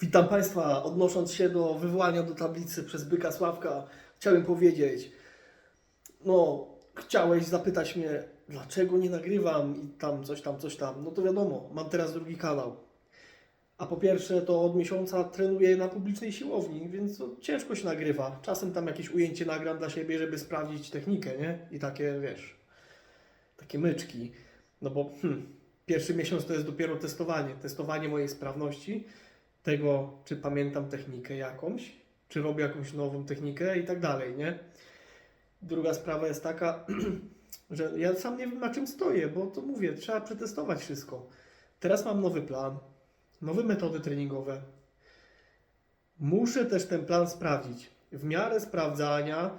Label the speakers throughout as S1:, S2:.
S1: Witam Państwa. Odnosząc się do wywołania do tablicy przez Byka Sławka, chciałem powiedzieć, no, chciałeś zapytać mnie, dlaczego nie nagrywam i tam coś tam, coś tam. No to wiadomo, mam teraz drugi kanał. A po pierwsze, to od miesiąca trenuję na publicznej siłowni, więc to ciężko się nagrywa. Czasem tam jakieś ujęcie nagram dla siebie, żeby sprawdzić technikę, nie? I takie, wiesz, takie myczki. No bo hmm, pierwszy miesiąc to jest dopiero testowanie. Testowanie mojej sprawności, tego, czy pamiętam technikę jakąś, czy robię jakąś nową technikę i tak dalej, nie? Druga sprawa jest taka, że ja sam nie wiem na czym stoję, bo to mówię, trzeba przetestować wszystko. Teraz mam nowy plan, nowe metody treningowe. Muszę też ten plan sprawdzić. W miarę sprawdzania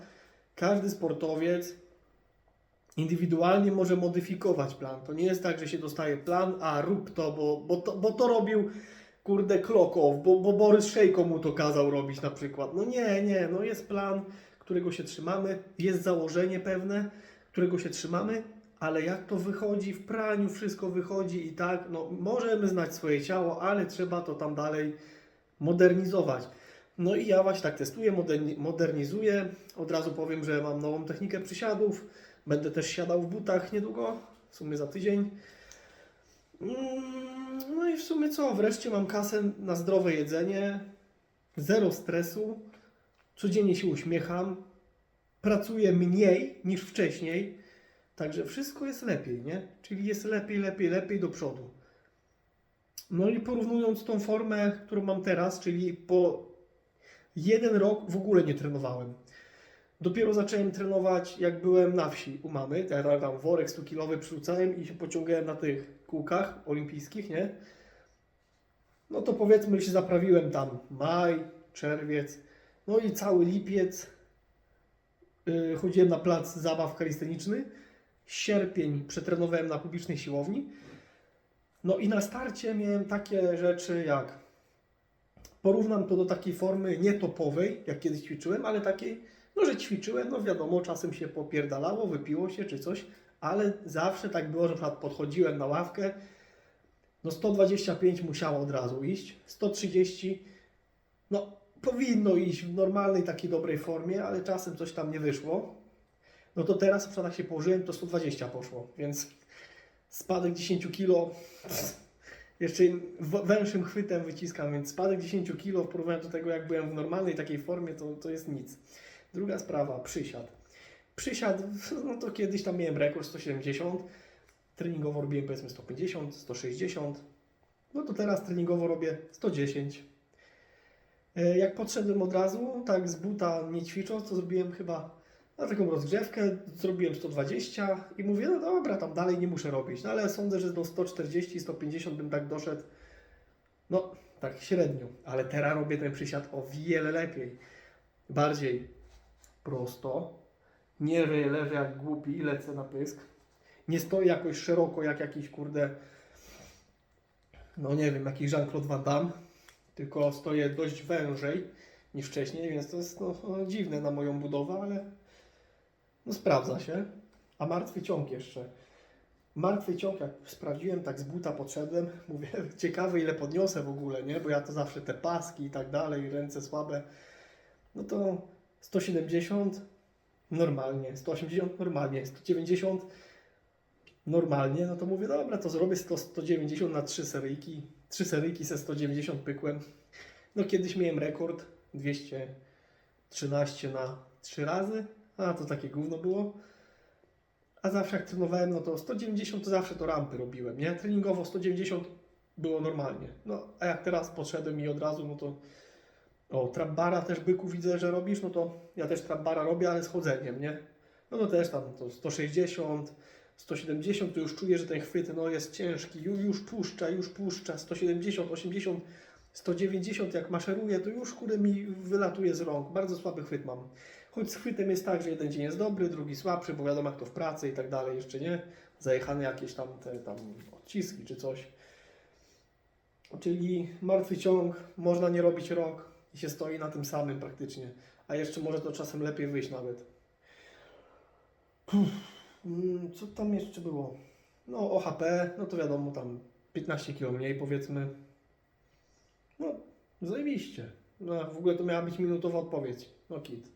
S1: każdy sportowiec indywidualnie może modyfikować plan. To nie jest tak, że się dostaje plan, a rób to, bo, bo, to, bo to robił kurde Klokow, bo, bo Borys Szejko mu to kazał robić na przykład. No nie, nie, no jest plan, którego się trzymamy, jest założenie pewne, którego się trzymamy, ale jak to wychodzi w praniu, wszystko wychodzi i tak, no możemy znać swoje ciało, ale trzeba to tam dalej modernizować. No i ja właśnie tak testuję, moderni- modernizuję. Od razu powiem, że mam nową technikę przysiadów. Będę też siadał w butach niedługo, w sumie za tydzień. Mm, No i w sumie co? Wreszcie mam kasę na zdrowe jedzenie, zero stresu, codziennie się uśmiecham, pracuję mniej niż wcześniej, także wszystko jest lepiej, nie? Czyli jest lepiej, lepiej, lepiej do przodu. No i porównując tą formę, którą mam teraz, czyli po jeden rok w ogóle nie trenowałem. Dopiero zacząłem trenować, jak byłem na wsi u mamy. Ja tam worek 100-kilowy przerzucałem i się pociągałem na tych kółkach olimpijskich, nie? No to powiedzmy się zaprawiłem tam maj, czerwiec, no i cały lipiec. Yy, chodziłem na plac zabaw kalisteniczny. Sierpień przetrenowałem na publicznej siłowni. No i na starcie miałem takie rzeczy jak porównam to do takiej formy nietopowej, jak kiedyś ćwiczyłem, ale takiej, no że ćwiczyłem, no wiadomo, czasem się popierdalało, wypiło się czy coś, ale zawsze tak było, że podchodziłem na ławkę, no 125 musiało od razu iść, 130, no powinno iść w normalnej, takiej dobrej formie, ale czasem coś tam nie wyszło. No to teraz, na jak się położyłem, to 120 poszło, więc spadek 10 kilo, jeszcze węższym chwytem wyciskam, więc spadek 10 kg w porównaniu do tego, jak byłem w normalnej takiej formie, to, to jest nic. Druga sprawa, przysiad. Przysiad, no to kiedyś tam miałem rekord 170, treningowo robiłem powiedzmy 150, 160, no to teraz treningowo robię 110. E, Jak podszedłem od razu, tak z buta nie ćwicząc, to zrobiłem chyba na taką rozgrzewkę, zrobiłem 120 i mówię, no dobra, tam dalej nie muszę robić, no ale sądzę, że do 140, 150 bym tak doszedł, no tak średnio, ale teraz robię ten przysiad o wiele lepiej, bardziej prosto, nie leżę jak głupi i lecę na pysk, nie stoję jakoś szeroko jak jakiś kurde, no nie wiem, jakiś Jean-Claude Van Damme, tylko stoję dość wężej niż wcześniej, więc to jest no, dziwne na moją budowę, ale no sprawdza się. A martwy ciąg jeszcze. Martwy ciąg, jak sprawdziłem, tak z buta podszedłem, mówię, ciekawy ile podniosę w ogóle, nie? Bo ja to zawsze te paski i tak dalej, ręce słabe. No to 170 normalnie, 180 normalnie, 190 normalnie, no to mówię, dobra, to zrobię 100, 190 na 3 seryjki. 3 seryjki ze 190 pykłem. No kiedyś miałem rekord 213 na 3 razy, a to takie gówno było. A zawsze jak trenowałem, no to 190 to zawsze to rampy robiłem, nie? Treningowo 190 było normalnie. No, a jak teraz podszedłem i od razu, no to o, trapbara też byku widzę, że robisz, no to ja też trapbara robię, ale z chodzeniem, nie? No to też tam to 160, 170, to już czuję, że ten chwyt no, jest ciężki, już, już puszcza, już puszcza, 170, 80, 190 jak maszeruje, to już kurde mi wylatuje z rąk. Bardzo słaby chwyt mam. Choć z chwytem jest tak, że jeden dzień jest dobry, drugi słabszy, bo wiadomo jak to w pracy i tak dalej, jeszcze nie. Zajechane jakieś tam te tam odciski czy coś. Czyli martwy ciąg, można nie robić rok i się stoi na tym samym praktycznie. A jeszcze może to czasem lepiej wyjść nawet. Mm, Co tam jeszcze było? No OHP, no to wiadomo tam 15 kg mniej powiedzmy. No Zajebiście. No, w ogóle to miała być minutowa odpowiedź. No kit.